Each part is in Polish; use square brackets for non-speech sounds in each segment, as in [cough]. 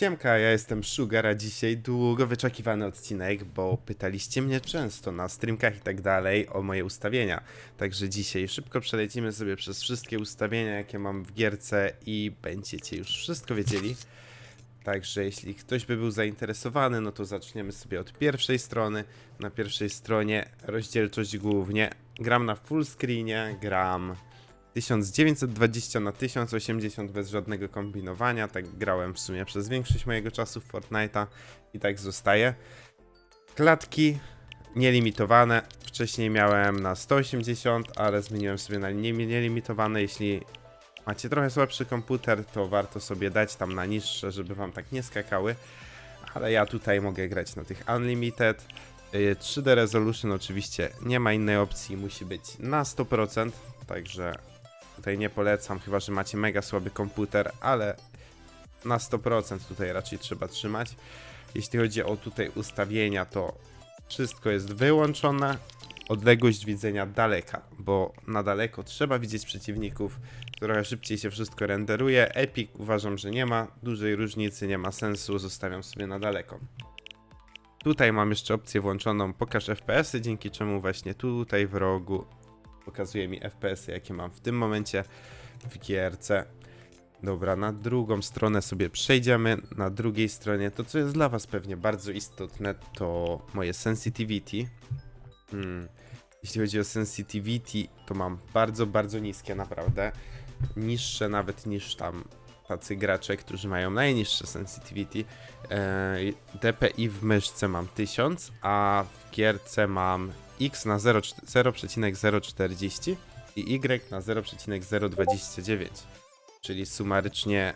Siemka, ja jestem Sugar, a dzisiaj długo wyczekiwany odcinek, bo pytaliście mnie często na streamkach i tak dalej o moje ustawienia. Także dzisiaj szybko przelecimy sobie przez wszystkie ustawienia, jakie mam w gierce i będziecie już wszystko wiedzieli. Także jeśli ktoś by był zainteresowany, no to zaczniemy sobie od pierwszej strony. Na pierwszej stronie rozdzielczość głównie. Gram na full screenie, gram 1920 na 1080 bez żadnego kombinowania. Tak grałem w sumie przez większość mojego czasu w Fortnite'a i tak zostaje. Klatki nielimitowane. Wcześniej miałem na 180, ale zmieniłem sobie na nie- nielimitowane. Jeśli macie trochę słabszy komputer, to warto sobie dać tam na niższe, żeby wam tak nie skakały. Ale ja tutaj mogę grać na tych Unlimited. Y, 3D Resolution oczywiście nie ma innej opcji, musi być na 100%, także tutaj nie polecam, chyba że macie mega słaby komputer, ale na 100% tutaj raczej trzeba trzymać. Jeśli chodzi o tutaj ustawienia, to wszystko jest wyłączone. Odległość widzenia daleka, bo na daleko trzeba widzieć przeciwników. Trochę szybciej się wszystko renderuje. Epic uważam, że nie ma dużej różnicy, nie ma sensu, zostawiam sobie na daleko. Tutaj mam jeszcze opcję włączoną pokaż FPS-y, dzięki czemu właśnie tutaj w rogu pokazuje mi FPS-y, jakie mam w tym momencie w gierce. Dobra, na drugą stronę sobie przejdziemy. Na drugiej stronie to, co jest dla Was pewnie bardzo istotne, to moje sensitivity. Hmm. Jeśli chodzi o sensitivity, to mam bardzo, bardzo niskie naprawdę. Niższe nawet niż tam tacy gracze, którzy mają najniższe sensitivity. DPI w myszce mam 1000, a w gierce mam X na 0 0,040 i Y na 0,029. Czyli sumarycznie,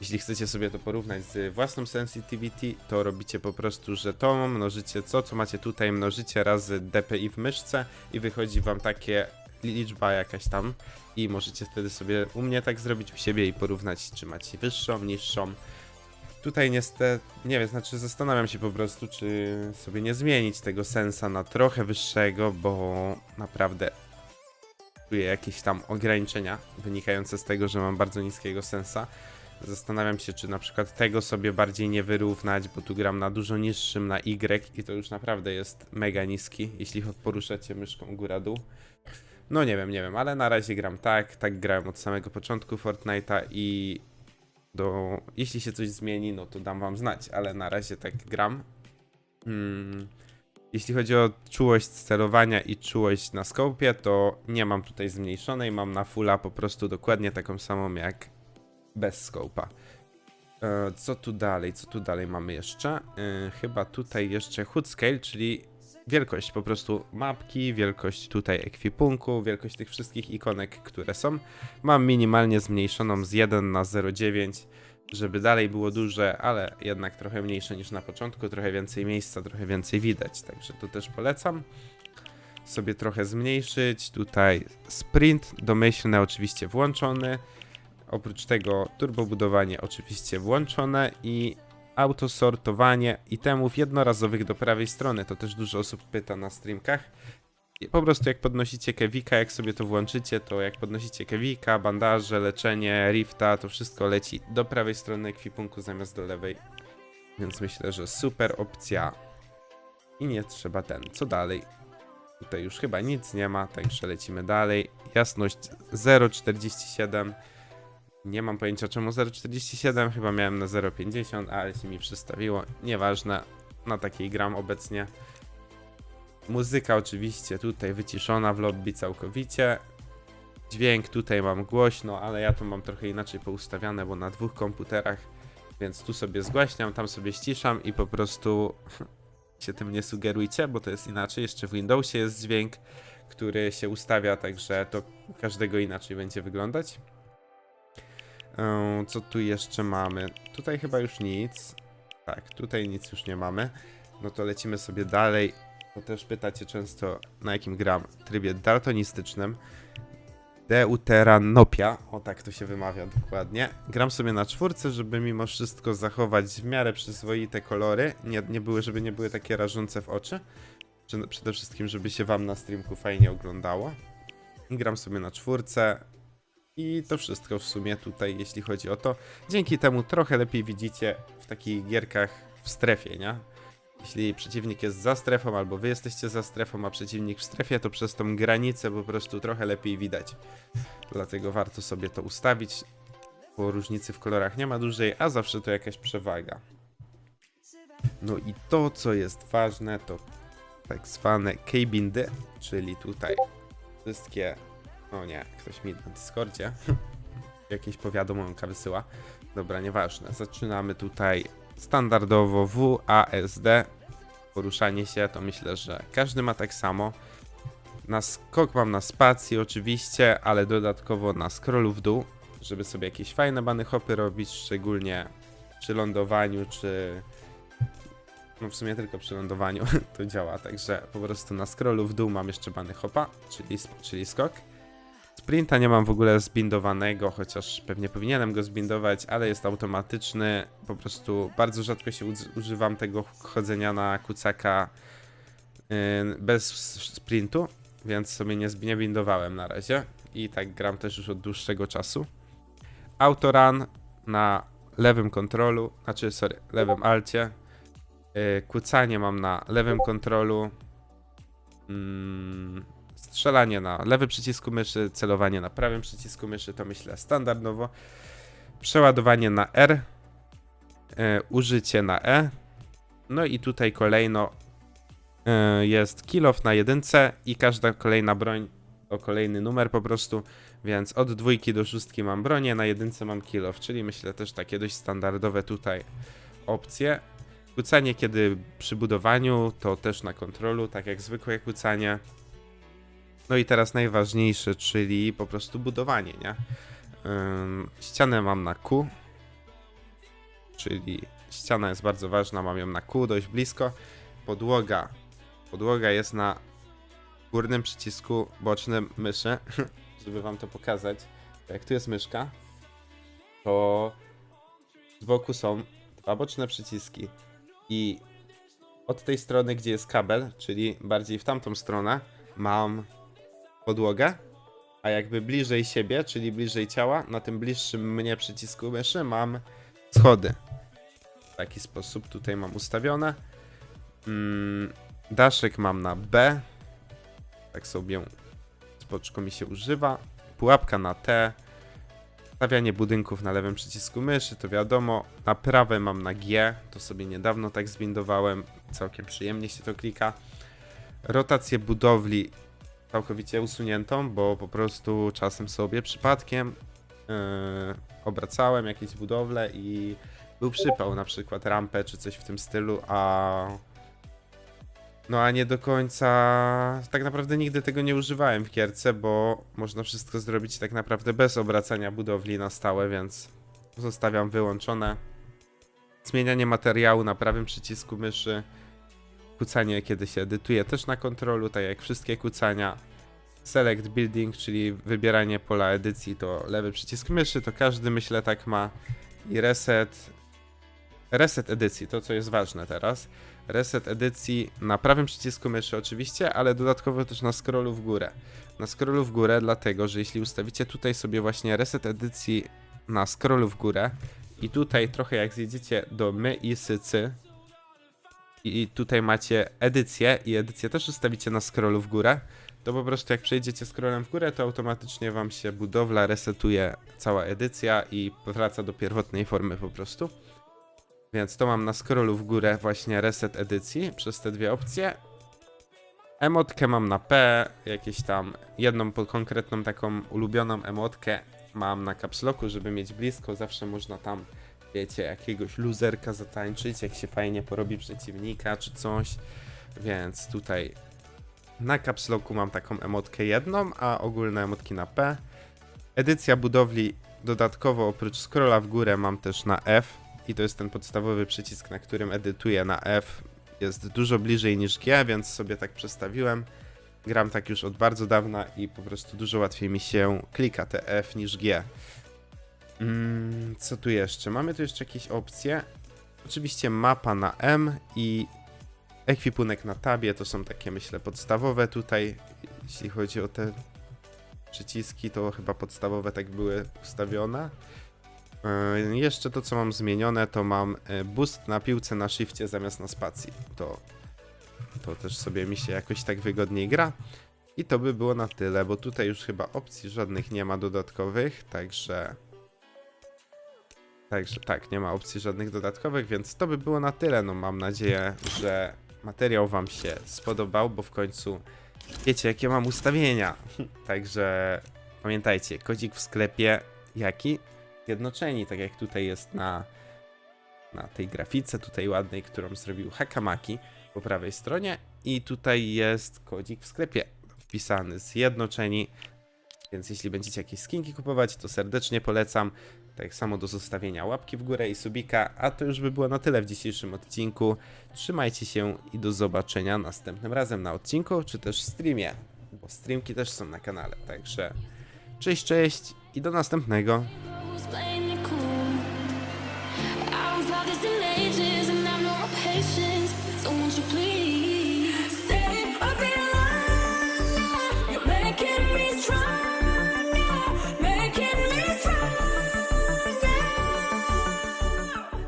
jeśli chcecie sobie to porównać z własną sensitivity, to robicie po prostu, że to mnożycie co, co macie tutaj, mnożycie razy DPI w myszce i wychodzi wam takie liczba jakaś tam i możecie wtedy sobie u mnie tak zrobić u siebie i porównać, czy macie wyższą, niższą. Tutaj niestety, nie wiem, znaczy zastanawiam się po prostu, czy sobie nie zmienić tego sensa na trochę wyższego, bo naprawdę czuję jakieś tam ograniczenia wynikające z tego, że mam bardzo niskiego sensa. Zastanawiam się, czy na przykład tego sobie bardziej nie wyrównać, bo tu gram na dużo niższym na Y i to już naprawdę jest mega niski, jeśli [laughs] poruszacie myszką góra-dół. No nie wiem, nie wiem, ale na razie gram tak, tak grałem od samego początku Fortnite'a i do, jeśli się coś zmieni, no to dam wam znać, ale na razie tak gram. Hmm. Jeśli chodzi o czułość celowania i czułość na skopie, to nie mam tutaj zmniejszonej, mam na fulla po prostu dokładnie taką samą jak bez skopa. E, co tu dalej, co tu dalej mamy jeszcze? E, chyba tutaj jeszcze hood scale, czyli wielkość po prostu mapki, wielkość tutaj ekwipunku, wielkość tych wszystkich ikonek, które są. Mam minimalnie zmniejszoną z 1 na 0,9, żeby dalej było duże, ale jednak trochę mniejsze niż na początku, trochę więcej miejsca, trochę więcej widać, także to też polecam. Sobie trochę zmniejszyć, tutaj sprint domyślny oczywiście włączony, oprócz tego turbobudowanie oczywiście włączone i autosortowanie itemów jednorazowych do prawej strony. To też dużo osób pyta na streamkach. I po prostu jak podnosicie kewika, jak sobie to włączycie, to jak podnosicie kewika, bandaże, leczenie, rifta, to wszystko leci do prawej strony ekwipunku zamiast do lewej. Więc myślę, że super opcja. I nie trzeba ten. Co dalej? Tutaj już chyba nic nie ma, także lecimy dalej. Jasność 0,47. Nie mam pojęcia czemu 0,47, chyba miałem na 0,50, ale się mi przystawiło. Nieważne, na takiej gram obecnie. Muzyka oczywiście tutaj wyciszona w lobby całkowicie. Dźwięk tutaj mam głośno, ale ja to mam trochę inaczej poustawiane, bo na dwóch komputerach, więc tu sobie zgłaśniam, tam sobie ściszam i po prostu [laughs] się tym nie sugerujcie, bo to jest inaczej. Jeszcze w Windowsie jest dźwięk, który się ustawia, także to każdego inaczej będzie wyglądać. Eee, Co tu jeszcze mamy? Tutaj chyba już nic. Tak, tutaj nic już nie mamy. No to lecimy sobie dalej. Bo też pytacie często, na jakim gram trybie daltonistycznym. Deuteranopia, o tak to się wymawia dokładnie. Gram sobie na czwórce, żeby mimo wszystko zachować w miarę przyzwoite kolory. Nie, nie były, żeby nie były takie rażące w oczy. Czy- Przede wszystkim, żeby się wam na streamku fajnie oglądało. Gram sobie na czwórce. I to wszystko w sumie tutaj, jeśli chodzi o to. Dzięki temu trochę lepiej widzicie w takich gierkach w strefie, nie? Jeśli przeciwnik jest za strefą, albo wy jesteście za strefą, a przeciwnik w strefie, to przez tą granicę po prostu trochę lepiej widać. Dlatego warto sobie to ustawić, bo różnicy w kolorach nie ma dużej, a zawsze to jakaś przewaga. No i to, co jest ważne, to tak zwane keybindy, czyli tutaj wszystkie... O nie, ktoś mi na Discordzie [laughs] jakieś powiadomonka wysyła. Dobra, nieważne. Zaczynamy tutaj standardowo WASD. Poruszanie się, to myślę, że każdy ma tak samo. Na skok mam na spacji oczywiście, ale dodatkowo na scrollu w dół, żeby sobie jakieś fajne bany hopy robić, szczególnie przy lądowaniu, czy... No w sumie tylko przy lądowaniu [laughs] to działa, także po prostu na scrollu w dół mam jeszcze bany hopa, czyli, czyli skok. Sprinta nie mam w ogóle zbindowanego, chociaż pewnie powinienem go zbindować, ale jest automatyczny. Po prostu bardzo rzadko się używam tego chodzenia na kucaka yy, bez sprintu, więc sobie nie, zb- nie bindowałem na razie. I tak gram też już od dłuższego czasu. Autorun na lewym kontrolu, znaczy sorry, lewym alcie. Yy, kucanie mam na lewym kontrolu. Mm, strzelanie na lewy przycisku myszy, celowanie na prawym przycisku myszy, to myślę standardowo. Przeładowanie na R, e, użycie na E. No i tutaj kolejno e, jest kill off na jedynce i każda kolejna broń o kolejny numer po prostu, więc od dwójki do szóstki mam bronię, na jedynce mam kill off, czyli myślę też takie dość standardowe tutaj opcje. Kłócanie kiedy przy budowaniu to też na kontrolu, tak jak zwykłe kłócanie. No i teraz najważniejsze, czyli po prostu budowanie, nie? Ym, ścianę mam na Q, czyli ściana jest bardzo ważna, mam ją na Q dość blisko. Podłoga, podłoga jest na górnym przycisku bocznym myszy, [laughs] żeby wam to pokazać. Jak tu jest myszka, to z boku są dwa boczne przyciski i od tej strony, gdzie jest kabel, czyli bardziej w tamtą stronę, mam podłogę, a jakby bliżej siebie, czyli bliżej ciała, na tym bliższym mnie przycisku myszy mam schody. W taki sposób tutaj mam ustawione. Mm, daszek mam na B. Tak sobie spoczko mi się używa. Pułapka na T. Stawianie budynków na lewym przycisku myszy, to wiadomo. Na prawe mam na G, to sobie niedawno tak zbindowałem. Całkiem przyjemnie się to klika. Rotację budowli całkowicie usuniętą, bo po prostu czasem sobie przypadkiem yy, obracałem jakieś budowle i był przypał, na przykład rampę czy coś w tym stylu, a no a nie do końca tak naprawdę nigdy tego nie używałem w gierce, bo można wszystko zrobić tak naprawdę bez obracania budowli na stałe, więc zostawiam wyłączone. Zmienianie materiału na prawym przycisku myszy. Kucanie, kiedy się edytuje, też na kontrolu, tak jak wszystkie kucania. Select Building, czyli wybieranie pola edycji, to lewy przycisk myszy, to każdy myślę tak ma. I reset. Reset edycji, to co jest ważne teraz. Reset edycji na prawym przycisku myszy oczywiście, ale dodatkowo też na scrollu w górę. Na scrollu w górę, dlatego że jeśli ustawicie tutaj sobie właśnie reset edycji na scrollu w górę i tutaj trochę jak zjedziecie do my i sycy, i tutaj macie edycję i edycję też ustawicie na scrollu w górę, to po prostu jak przejdziecie scrollem w górę, to automatycznie wam się budowla resetuje cała edycja i wraca do pierwotnej formy po prostu. Więc to mam na scrollu w górę właśnie reset edycji przez te dwie opcje. Emotkę mam na P, jakieś tam jedną konkretną taką ulubioną emotkę mam na capsloku, żeby mieć blisko, zawsze można tam wiecie, jakiegoś luzerka zatańczyć, jak się fajnie porobi przeciwnika czy coś. Więc tutaj na capsloku mam taką emotkę jedną, a ogólne emotki na P. Edycja budowli dodatkowo oprócz scrolla w górę mam też na F i to jest ten podstawowy przycisk, na którym edytuję na F. Jest dużo bliżej niż G, więc sobie tak przestawiłem. Gram tak już od bardzo dawna i po prostu dużo łatwiej mi się klika te F niż G. Mm, co tu jeszcze? Mamy tu jeszcze jakieś opcje. Oczywiście mapa na M i ekwipunek na tabie. To są takie, myślę, podstawowe tutaj, jeśli chodzi o te przyciski to chyba podstawowe tak były ustawione. E, Jeszcze to, co mam zmienione, to mam e, boost na piłce na shifcie zamiast na spacji. To, to też sobie mi się jakoś tak wygodniej gra. I to by było na tyle, bo tutaj już chyba opcji żadnych nie ma dodatkowych, także... Także tak, nie ma opcji żadnych dodatkowych, więc to by było na tyle. No mam nadzieję, że materiał wam się spodobał, bo w końcu wiecie jakie mam ustawienia. Także pamiętajcie, kodzik w sklepie jaki? Zjednoczeni, tak jak tutaj jest na, na tej grafice, tutaj ładnej, którą zrobił Hakamaki po prawej stronie i tutaj jest kodzik w sklepie wpisany Zjednoczeni, więc jeśli będziecie jakieś skinki kupować, to serdecznie polecam. Tak samo do zostawienia łapki w górę i subika, a to już by było na tyle w dzisiejszym odcinku. Trzymajcie się i do zobaczenia następnym razem na odcinku, czy też streamie, bo streamki też są na kanale, także cześć, cześć i do następnego.